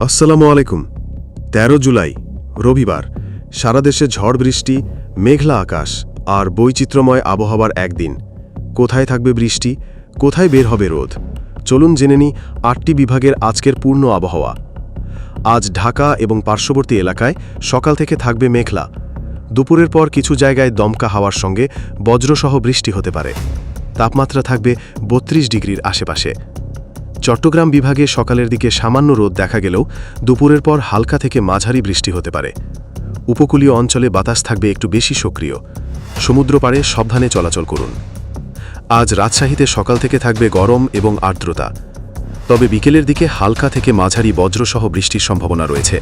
আসসালামু আলাইকুম। ১৩ জুলাই, রবিবার। সারা দেশে ঝড় বৃষ্টি, মেঘলা আকাশ আর বৈচিত্র্যময় আবহাওয়ার একদিন। কোথায় থাকবে বৃষ্টি? কোথায় বের হবে রোদ? চলুন জেনে নিই আটটি বিভাগের আজকের পূর্ণ আবহাওয়া। আজ ঢাকা এবং পার্শ্ববর্তী এলাকায় সকাল থেকে থাকবে মেঘলা। দুপুরের পর কিছু জায়গায় দমকা হাওয়ার সঙ্গে বজ্রসহ বৃষ্টি হতে পারে। তাপমাত্রা থাকবে বত্রিশ ডিগ্রির আশেপাশে। চট্টগ্রাম বিভাগে সকালের দিকে সামান্য রোদ দেখা গেলেও দুপুরের পর হালকা থেকে মাঝারি বৃষ্টি হতে পারে। উপকূলীয় অঞ্চলে বাতাস থাকবে একটু বেশি সক্রিয়। সমুদ্র পাড়ে সাবধানে চলাচল করুন। আজ রাজশাহীতে সকাল থেকে থাকবে গরম এবং আর্দ্রতা। তবে বিকেলের দিকে হালকা থেকে মাঝারি বজ্রসহ বৃষ্টির সম্ভাবনা রয়েছে।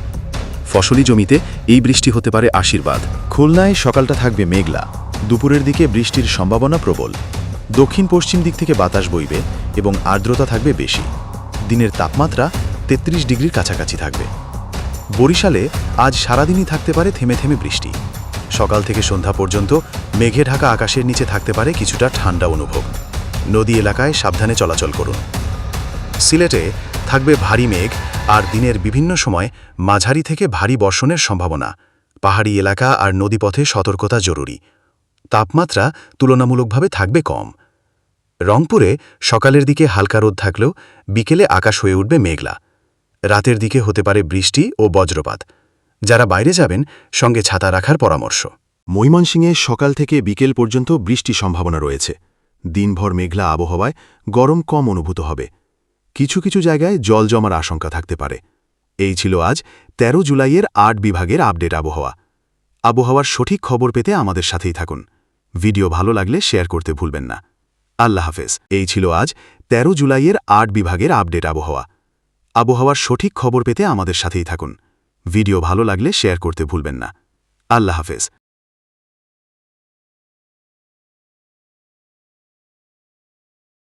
ফসলি জমিতে এই বৃষ্টি হতে পারে আশীর্বাদ। খুলনায় সকালটা থাকবে মেঘলা। দুপুরের দিকে বৃষ্টির সম্ভাবনা প্রবল। দক্ষিণ পশ্চিম দিক থেকে বাতাস বইবে এবং আর্দ্রতা থাকবে বেশি। দিনের তাপমাত্রা ৩৩ ডিগ্রির কাছাকাছি থাকবে। বরিশালে আজ সারাদিনই থাকতে পারে থেমে থেমে বৃষ্টি। সকাল থেকে সন্ধ্যা পর্যন্ত মেঘে ঢাকা আকাশের নিচে থাকতে পারে কিছুটা ঠান্ডা অনুভব। নদী এলাকায় সাবধানে চলাচল করুন। সিলেটে থাকবে ভারী মেঘ আর দিনের বিভিন্ন সময় মাঝারি থেকে ভারী বর্ষণের সম্ভাবনা। পাহাড়ি এলাকা আর নদীপথে সতর্কতা জরুরি। তাপমাত্রা তুলনামূলকভাবে থাকবে কম। রংপুরে সকালের দিকে হালকা রোদ থাকলেও বিকেলে আকাশ হয়ে উঠবে মেঘলা। রাতের দিকে হতে পারে বৃষ্টি ও বজ্রপাত। যারা বাইরে যাবেন, সঙ্গে ছাতা রাখার পরামর্শ। মৈমনসিংহে সকাল থেকে বিকেল পর্যন্ত বৃষ্টি সম্ভাবনা রয়েছে। দিনভর মেঘলা আবহাওয়ায় গরম কম অনুভূত হবে। কিছু কিছু জায়গায় জল জমার আশঙ্কা থাকতে পারে। এই ছিল আজ ১৩ জুলাইয়ের আট বিভাগের আপডেট আবহাওয়া। আবহাওয়ার সঠিক খবর পেতে আমাদের সাথেই থাকুন। ভিডিও ভালো লাগলে শেয়ার করতে ভুলবেন না। আল্লাহ হাফেজ। এই ছিল আজ ১৩ জুলাইয়ের আট বিভাগের আপডেট আবহাওয়া। আবহাওয়ার সঠিক খবর পেতে আমাদের সাথেই থাকুন। ভিডিও ভালো লাগলে শেয়ার করতে ভুলবেন না। আল্লাহ হাফেজ।